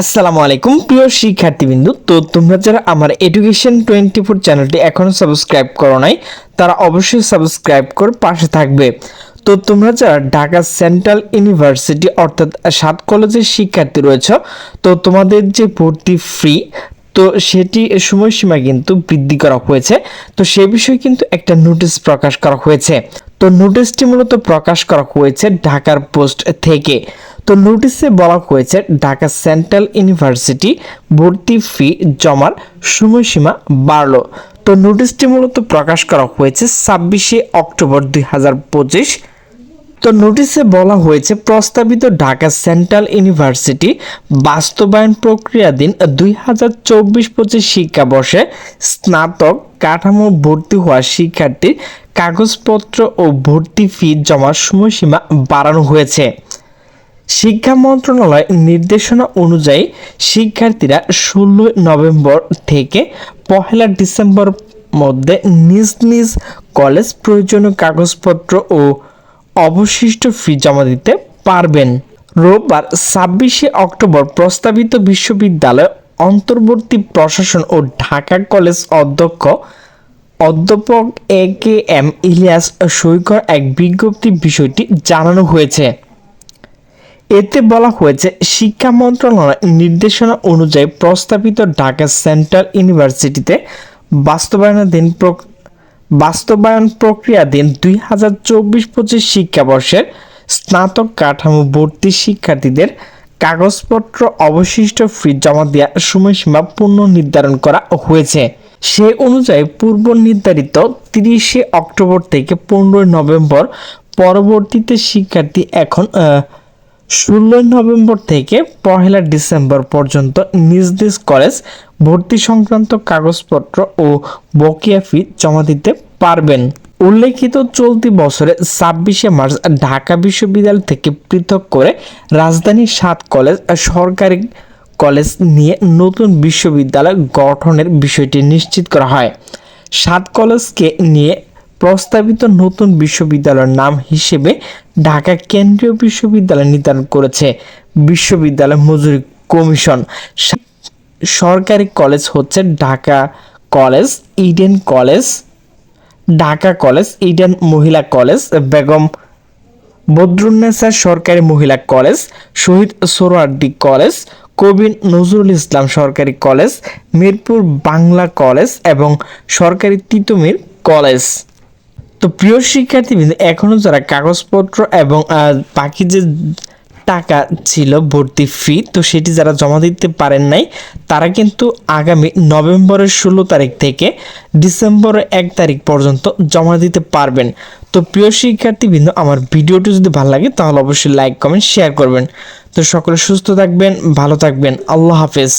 আসসালামু আলাইকুম, প্রিয় শিক্ষার্থীবৃন্দু। তো তোমরা যারা আমার এডুকেশন টোয়েন্টি ফোর চ্যানেলটি এখনও সাবস্ক্রাইব করো নাই, তারা অবশ্যই সাবস্ক্রাইব করে পাশে থাকবে। তো তোমরা যারা ঢাকা সেন্ট্রাল ইউনিভার্সিটি অর্থাৎ সাত কলেজের শিক্ষার্থী রয়েছে, তো তোমাদের যে ভর্তি ফ্রি তো সেটি সময়সীমা কিন্তু বৃদ্ধি করা হয়েছে। তো সে বিষয়ে কিন্তু একটা নোটিশ প্রকাশ করা হয়েছে। তো নোটিশটি মূলত প্রকাশ করা হয়েছে ঢাকার পোস্ট থেকে। তো নোটিশে বলা হয়েছে ঢাকা সেন্ট্রাল ইউনিভার্সিটি ভর্তি ফি জমার সময়সীমা বাড়লো। তো নোটিশটি মূলত প্রকাশ করা হয়েছে ছাব্বিশে অক্টোবর দুই হাজার পঁচিশ। তো নোটিশে বলা হয়েছে প্রস্তাবিত ঢাকা সেন্ট্রাল ইউনিভার্সিটি বাস্তবায়ন প্রক্রিয়াধীন দুই হাজার চব্বিশ পঁচিশ শিক্ষাবর্ষে স্নাতক কাঠামো ভর্তি হওয়া শিক্ষার্থীর কাগজপত্র ও ভর্তি ফি জমার সময়সীমা বাড়ানো হয়েছে। শিক্ষা মন্ত্রণালয় নির্দেশনা অনুযায়ী শিক্ষার্থীরা ষোলোই নভেম্বর থেকে পহেলা ডিসেম্বর মধ্যে নিজ নিজ কলেজ প্রয়োজনীয় কাগজপত্র ও অবশিষ্ট ফি জমা দিতে পারবেন। রোববার ছাব্বিশে অক্টোবর প্রস্তাবিত বিশ্ববিদ্যালয় অন্তর্বর্তী প্রশাসন ও ঢাকা কলেজ অধ্যক্ষ অধ্যাপক এ কে এম ইলিয়াস সৈকর এক বিজ্ঞপ্তি বিষয়টি জানানো হয়েছে। এতে বলা হয়েছে, শিক্ষা মন্ত্রণালয় নির্দেশনা অনুযায়ী প্রস্তাবিত ঢাকা সেন্ট্রাল ইউনিভার্সিটিতে বাস্তবায়নাধীন বাস্তবায়ন প্রক্রিয়াধীন দুই হাজার চব্বিশ পঁচিশ শিক্ষাবর্ষের স্নাতক কাঠামো ভর্তি শিক্ষার্থীদের কাগজপত্র অবশিষ্ট ফি জমা দেওয়ার সময়সীমা পুনঃ নির্ধারণ করা হয়েছে। সে অনুযায়ী পূর্ব নির্ধারিত তিরিশে অক্টোবর থেকে পনেরোই নভেম্বর পরবর্তীতে শিক্ষার্থী এখন ষোলোই নভেম্বর থেকে পহেলা ডিসেম্বর পর্যন্ত নিজ নিজ কলেজ ভর্তি সংক্রান্ত কাগজপত্র ও বকেয়া ফি জমা দিতে পারবেন। উল্লেখিত চলতি বছরে ছাব্বিশে মার্চ ঢাকা বিশ্ববিদ্যালয় থেকে পৃথক করে রাজধানীর সাত কলেজ সরকারি কলেজ নিয়ে নতুন বিশ্ববিদ্যালয় গঠনের বিষয়টি নিশ্চিত করা হয়। সাত কলেজকে নিয়ে প্রস্তাবিত নতুন বিশ্ববিদ্যালয়ের নাম হিসেবে ঢাকা কেন্দ্রীয় বিশ্ববিদ্যালয় নির্ধারণ করেছে। বিশ্ববিদ্যালয় মজুরি কমিশন। সরকারি কলেজ হচ্ছে Dhaka college, Eden college, Dhaka college, Eden মহিলা কলেজ, বেগম বদরুন্নেসা সরকারি মহিলা কলেজ, শহীদ সোহরাওয়ার্দী কলেজ, কবি নজরুল ইসলাম সরকারি কলেজ, মিরপুর বাংলা কলেজ এবং সরকারি তিতুমির কলেজ। তো প্রিয় শিক্ষার্থীবৃন্দ এখনও যারা কাগজপত্র এবং বাকি যে টাকা ছিল ভর্তি ফি তো সেটি যারা জমা দিতে পারেন নাই, তারা কিন্তু আগামী নভেম্বরের ষোলো তারিখ থেকে ডিসেম্বরের এক তারিখ পর্যন্ত জমা দিতে পারবেন। তো প্রিয় শিক্ষার্থীবৃন্দ, আমার ভিডিওটি যদি ভালো লাগে, তাহলে অবশ্যই লাইক কমেন্ট শেয়ার করবেন। তো সকলে সুস্থ থাকবেন, ভালো থাকবেন। আল্লাহ হাফেজ।